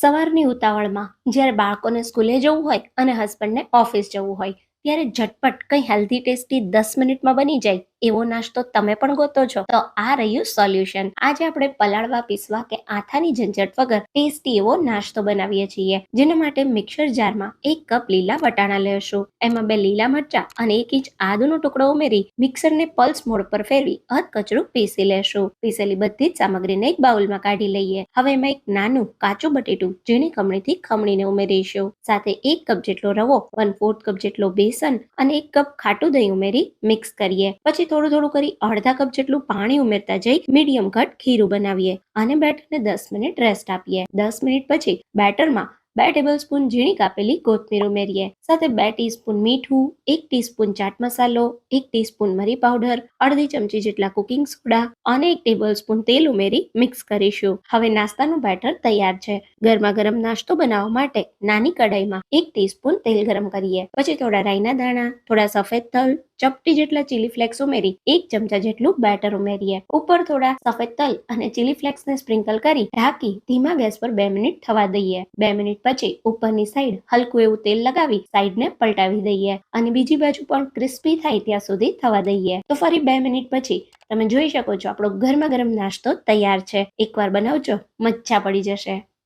સવારની ઉતાવળમાં જ્યારે બાળકોને સ્કૂલે જવું હોય અને હસબન્ડને ઓફિસ જવું હોય, ત્યારે ઝટપટ કંઈ હેલ્ધી ટેસ્ટી દસ મિનિટમાં બની જાય. એવો નાસ્તો તમે પણ ગોતો છો? તો આ રહ્યું સોલ્યુશન આજે આપણે પલાળવા, પીસવા કે આથાની ઝંઝટ વગર ટેસ્ટી એવો નાસ્તો બનાવીએ છીએ. જેના માટે મિક્સર જારમાં એક કપ લીલા વટાણા લેશું. એમાં બે લીલા મરચા અને એક ઇંચ આદુનો ટુકડો ઉમેરી મિક્સરને પલ્સ મોડ પર ફેરવી અધકચરું પીસી લેશું. પીસેલી બધી જ સામગ્રીને એક બાઉલમાં કાઢી લઈએ. હવે એમાં એક નાનું કાચું બટેટું ઝીણી ખમણીથી ખમણીને ઉમેરીશું. સાથે એક કપ જેટલો રવો વન ફોર્થ કપ જેટલો બેસન અને એક કપ ખાટું દહીં ઉમેરી મિક્સ કરીએ. પછી થોડું થોડું કરી અડધા કપ જેટલું પાણી ઉમેરતા જઈ મીડિયમ ઘટ ખીરું બનાવીએ અને બેટરને દસ મિનિટ રેસ્ટ આપીએ. દસ મિનિટ પછી બેટરમાં બે ટેબલ સ્પૂન ઝીણી કાપેલી કોથમીર ઉમેરીએ. સાથે બે ટીસ્પૂન મીઠું, એક ટીસ્પૂન ચાટ મસાલો, એક ટીસ્પૂન મરી પાવડર અડધી ચમચી જેટલા કુકિંગ સોડા અને એક ટેબલ સ્પૂન તેલ ઉમેરી મિક્સ કરીશું. હવે નાસ્તાનું બેટર તૈયાર છે. ગરમા ગરમ નાસ્તો બનાવવા માટે નાની કઢાઈમાં એક ટીસ્પૂન તેલ ગરમ કરીએ. પછી થોડા રાઈના દાણા, થોડા સફેદ તલ, ચપટી જેટલા ચીલી ફ્લેક્સ ઉમેરી એક ચમચા જેટલું બેટર ઉમેરીએ. ઉપર થોડા સફેદ તલ અને ચીલી ફ્લેક્સને સ્પ્રિંકલ કરી ઢાંકી ધીમા ગેસ પર બે મિનિટ થવા દઈએ. બે મિનિટ પછી ઉપરની સાઈડ હલકું એવું તેલ લગાવી સાઈડને પલટાવી દઈએ અને બીજી બાજુ પણ ક્રિસ્પી થાય ત્યાં સુધી થવા દઈએ. તો ફરી બે મિનિટ પછી તમે જોઈ શકો છો આપણો ગરમા ગરમ નાસ્તો તૈયાર છે. એકવાર બનાવજો મજા પડી જશે.